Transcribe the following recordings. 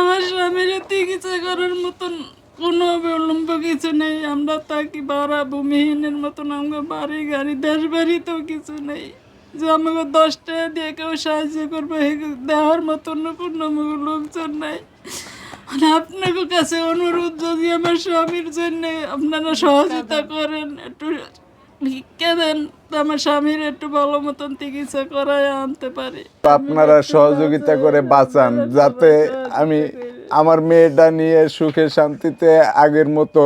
আমার স্বামীর চিকিৎসা করার মতন কোনো অবলম্ব কিছু নেই। আমরা তাকে বাড়া ভূমিহীনের মতন, আমাকে বাড়ি, গাড়ি দেশ বাড়িতেও কিছু নেই। যে আমাকে দশ টাকা দিয়ে কেউ সাহায্য করবে দেওয়ার মতন কোনো লোকজন নাই। মানে আপনাদের কাছে অনুরোধ যদি আমার স্বামীর জন্য আপনারা সহযোগিতা করেন, একটু ভিক্ষা দেন আমার স্বামীর একটু ভালো মতন চিকিৎসা করায় আনতে পারি। আপনারা সহযোগিতা করে বাঁচান যাতে আমি আমার মেয়েটা নিয়ে সুখে শান্তিতে আগের মতো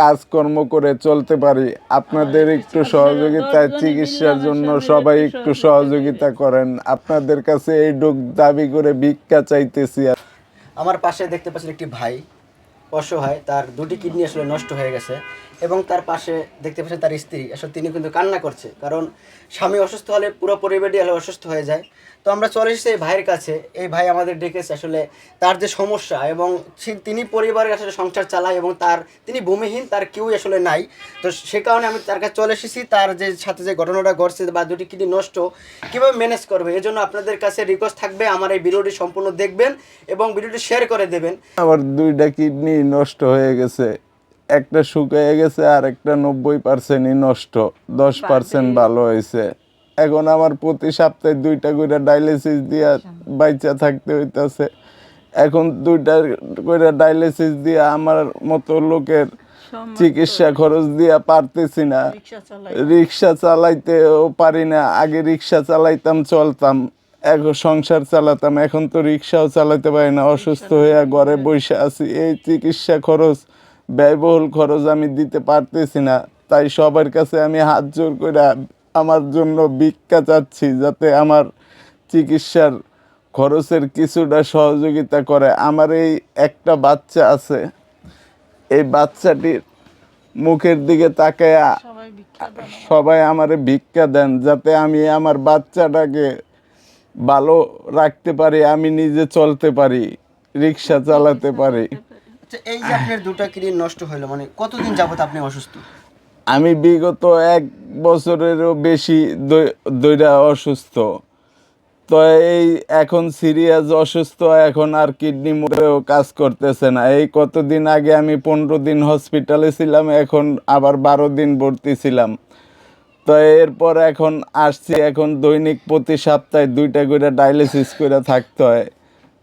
কাজকর্ম করে চলতে পারি। আপনাদের একটু সহযোগিতায় চিকিৎসার জন্য সবাই একটু সহযোগিতা করেন। আপনাদের কাছে এই ডুক দাবি করে ভিক্ষা চাইতেছি। আমার পাশে দেখতে পাচ্ছেন একটি ভাই অসহায় তার দুটি কিডনি আসলে নষ্ট হয়ে গেছে। এবং তার পাশে দেখতে পাচ্ছেন তার স্ত্রী। আসলে তিনি কিন্তু কান্না করছে, কারণ স্বামী অসুস্থ হলে পুরো পরিবারই অসুস্থ হয়ে যায়। তো আমরা চলে এসেছি এই ভাইয়ের কাছে। এই ভাই আমাদের ডেকেছে আসলে তার যে সমস্যা এবং তিনি পরিবারের আসলে সংসার চালায় এবং তার তিনি ভূমিহীন, তার কেউই আসলে নাই। তো সে কারণে আমি তার কাছে চলে এসেছি। তার যে সাথে যে ঘটনাটা ঘটছে বা দুটি কিডনি নষ্ট, কীভাবে ম্যানেজ করবে? এজন্য আপনাদের কাছে রিকোয়েস্ট থাকবে, আমার এই ভিডিওটি সম্পূর্ণ দেখবেন এবং ভিডিওটি শেয়ার করে দেবেন। আমার দুইটা কিডনি নষ্ট হয়ে গেছে। একটা শুকিয়ে গেছে আর একটা নব্বই পার্সেন্টই নষ্ট দশ পার্সেন্ট ভালো হয়েছে। এখন আমার প্রতি সপ্তাহে দুইটা করে ডায়ালিসিস দিয়া বাইচা থাকতে হইতাছে। এখন দুইটা করে ডায়ালিসিস দিয়া আমার মতো লোকের চিকিৎসা খরচ দিয়া পারতেছি না। রিক্সা চালাইতেও পারি না। আগে রিক্সা চালাইতাম চলতাম। এখন সংসার চালাতাম। এখন তো রিক্সাও চালাতে পারি না। অসুস্থ হয়ে ঘরে বসে আছি। এই চিকিৎসা খরচ ব্যয়বহুল খরচ আমি দিতে পারতেছি না। তাই সবার কাছে আমি হাত জোর করে আমার জন্য ভিক্ষা চাচ্ছি যাতে আমার চিকিৎসার খরচের কিছুটা সহযোগিতা করে। আমার এই একটা বাচ্চা আছে। এই বাচ্চাটির মুখের দিকে তাকায় সবাই আমারে ভিক্ষা দেন যাতে আমি আমার বাচ্চাটাকে ভালো রাখতে পারি আমি নিজে চলতে পারি রিক্সা চালাতে পারি। এই যে আপনার দুটো কিডনি নষ্ট হলো মানে কতদিন যাবত আপনি অসুস্থ? আমি বিগত এক বছরেরও বেশি দই- দইরা অসুস্থ। তো এই এখন সিরিয়াস অসুস্থ, এখন আর কিডনি মোটেও কাজ করতেছে না। এই কতদিন আগে আমি পনেরো দিন হসপিটালে ছিলাম, এখন আবার বারো দিন ভর্তি ছিলাম। তো এরপর এখন আসছি, এখন দৈনিক প্রতি সপ্তাহে দুইটা করে ডায়ালিসিস করে থাকতে হয়।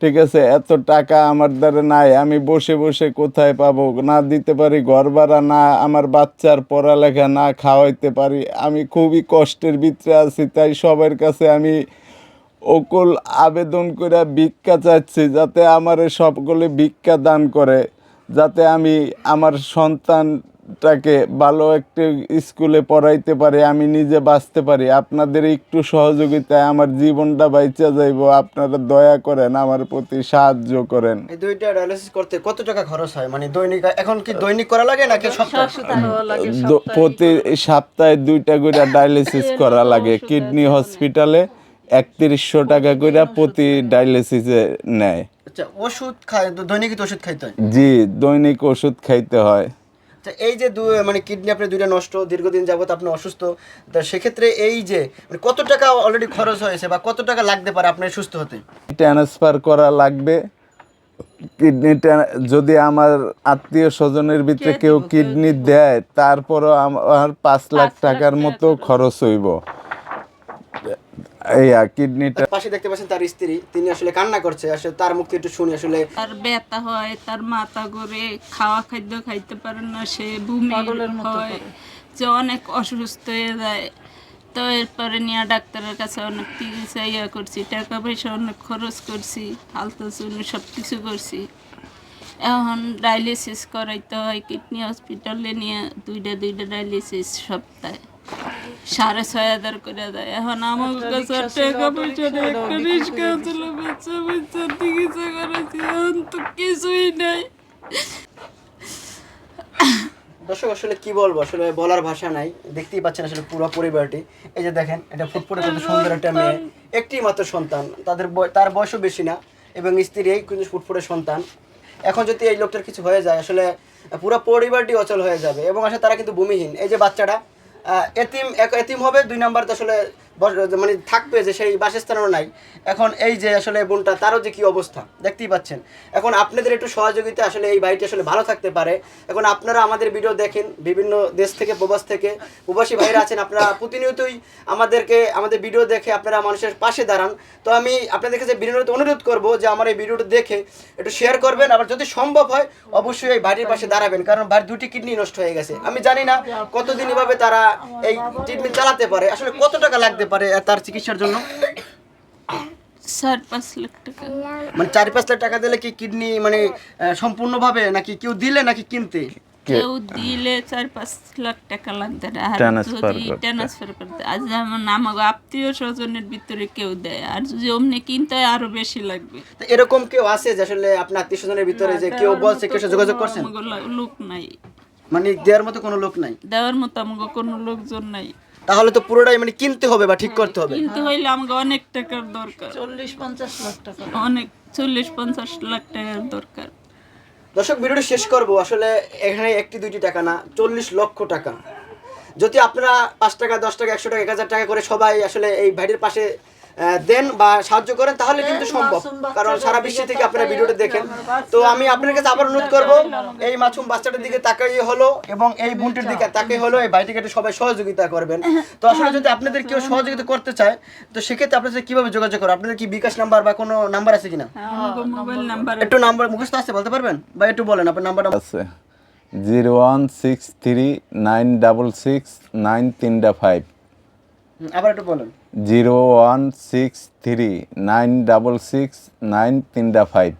ঠিক আছে, এত টাকা আমার দ্বারা নাই, আমি বসে বসে কোথায় পাবো? না দিতে পারি ঘর ভাড়া না আমার বাচ্চার পড়ালেখা, না খাওয়াইতে পারি। আমি খুবই কষ্টের ভিতরে আছি, তাই সবার কাছে আমি অকুল আবেদন করে ভিক্ষা চাচ্ছি, যাতে আমার সবগুলো ভিক্ষা দান করে, যাতে আমি আমার সন্তানটাকে ভালো একটা স্কুলে পড়াইতে পারি আমি নিজে বাঁচতে পারি। আপনাদের একটু সহযোগিতায় আমার জীবনটা বাইচা যাইব আপনারা দয়া করেন আমার প্রতি সাহায্য করেন। এই দুইটা ডায়ালিসিস করতে কত টাকা খরচ হয়? মানে দৈনিক এখন কি দৈনিক করা লাগে নাকি সপ্তাহে? প্রতি সপ্তাহে। দুইটা করে ডায়ালিসিস করা লাগে। কিডনি হসপিটালে একত্রিশশো টাকা করে প্রতি ডায়ালিসিসে নেয়। আচ্ছা ওষুধ খায় দৈনিক ওষুধ খাইতে হয়। জি দৈনিক ওষুধ খাইতে হয়। আচ্ছা এই যে দু মানে কিডনি আপনার দুইটা নষ্ট দীর্ঘদিন যাবত আপনি অসুস্থ তা সেক্ষেত্রে এই যে মানে কত টাকা অলরেডি খরচ হয়েছে বা কত টাকা লাগতে পারে আপনার সুস্থ হতে? ট্রান্সফার করা লাগবে। কিডনিটা যদি আমার আত্মীয় স্বজনের ভিতরে কেউ কিডনি দেয় তারপরও আমার পাঁচ লাখ টাকার মতো খরচ হইব। এই কিডনিটা পাশে দেখতে পাচ্ছেন তার স্ত্রী তিনি আসলে কান্না করছে আসলে তার মুখ একটু শুনি আসলে তার ব্যথা হয় তার মাথা ঘুরে খাওয়া খাদ্য খাইতে পারে না সে ভূমি হয় যে অনেক অসুস্থ হয়ে যায়। তো এরপরে নিয়ে ডাক্তারের কাছে অনেক চিকিৎসা ইয়া করছি টাকা পয়সা অনেক খরচ করছি ফালতু চুনি সব কিছু করছি। এখন ডায়ালিসিস করাইতে হয় কিডনি হসপিটালে নিয়ে দুইটা দুইটা ডায়ালিসিস সপ্তাহে। সাড়ে ছয় হাজার করে দেয়। এখন আমার কাছে টাকা পয়সা নেই একটা রিক্সা ছিল বাচ্চা বাচ্চা চিকিৎসা করেছি এখন তো কিছুই নাই। দর্শক আসলে কি বলব? আসলে বলার ভাষা নাই। দেখতেই পাচ্ছেন আসলে পুরো পরিবারটি। এই যে দেখেন এটা ফুটফুটে কত সুন্দর একটা মেয়ে। একটি মাত্র সন্তান। তাদের তার বয়সও বেশি না এবং স্ত্রী কিন্তু ফুটফুটে সন্তান। এখন যদি এই লোকটার কিছু হয়ে যায় আসলে পুরো পরিবারটি অচল হয়ে যাবে এবং আসলে তারা কিন্তু ভূমিহীন। এই যে বাচ্চাটা এতিম এক এতিম হবে দুই নাম্বার তো আসলে মানে থাকবে যে সেই বাসস্থানও নাই। এখন এই যে আসলে বোনটা, তারও যে কি অবস্থা, দেখতেই পাচ্ছেন। এখন আপনাদের একটু সহযোগিতা আসলে এই বাড়িটি আসলে ভালো থাকতে পারে। এখন আপনারা আমাদের ভিডিও দেখেন, বিভিন্ন দেশ থেকে, প্রবাস থেকে, প্রবাসী ভাইরা আছেন, আপনারা প্রতিনিয়তই আমাদেরকে, আমাদের ভিডিও দেখে আপনারা মানুষের পাশে দাঁড়ান। তো আমি আপনাদের কাছে বিনোদ অনুরোধ করব যে আমার এই ভিডিওটা দেখে একটু শেয়ার করবেন। আবার যদি সম্ভব হয়, অবশ্যই এই বাড়ির পাশে দাঁড়াবেন, কারণ বাড়ির দুটি কিডনি নষ্ট হয়ে গেছে। আমি জানি না কতদিন এভাবে তারা এই ট্রিটমেন্ট চালাতে পারে। আসলে কত টাকা লাগতে পারে তার চিকিৎসার জন্য? চার পাঁচ লাখ টাকা। মানে চার পাঁচ লাখ টাকা দিলে কি কিডনি মানে সম্পূর্ণভাবে নাকি কেউ দিলে নাকি কিনতে? কেউ দিলে চার পাঁচ লাখ টাকা লাগতে আর যদি ট্রান্সফার করতে আর যেমন আমাকে আত্মীয় স্বজনের ভিতরে কেউ দেয় আর যদি অমনি কিনতে হয় আরও বেশি লাগবে। তো এরকম কেউ আছে যে আসলে আপনার আত্মীয় স্বজনের ভিতরে যে কেউ বলছে কেউ যোগাযোগ করছেন? লোক নাই। মানে দেওয়ার মতো কোনো লোক নাই? দেওয়ার মতো আমাকে কোনো লোকজন নাই। তাহলে তো পুরোটাই মানে কিনতে হবে বা ঠিক করতে হবে। কিনতে হইলে আমাকে অনেক টাকার দরকার। চল্লিশ পঞ্চাশ লাখ টাকা। অনেক চল্লিশ পঞ্চাশ লাখ টাকার দরকার। দর্শক ভিডিওটি শেষ করব। আসলে এখানে একটি দুইটি টাকা না চল্লিশ লক্ষ টাকা। যদি আপনারা পাঁচ টাকা দশ টাকা একশো টাকা এক হাজার টাকা করে সবাই আসলে এই ভাইটির পাশে দেন বা সাহায্য করেন তাহলে কিন্তু সম্ভব। কারণ সারা বিশ্ব থেকে আপনারা ভিডিওটা দেখেন। তো আমি আপনার কাছে আবার অনুরোধ করব এই মাছুম বাচ্চাটার দিকে তাকাই হলো এবং এই বোনটির দিকে তাকাই হলো এই একটু সবাই সহযোগিতা করবেন। তো আসলে যদি আপনাদের কেউ সহযোগিতা করতে চায় তো সেক্ষেত্রে আপনাদের কীভাবে যোগাযোগ করো আপনাদের কি বিকাশ নাম্বার বা কোনো নাম্বার আছে কিনা? আমাকে একটু নাম্বার মুখস্থ আছে বলতে পারবেন? বা একটু বলেন আপনার নাম্বারটা আছে। Zero one six three nine double six nine তিনটা ফাইভ। আবার একটু বলেন। Zero one six three nine double six nine তিনটা ফাইভ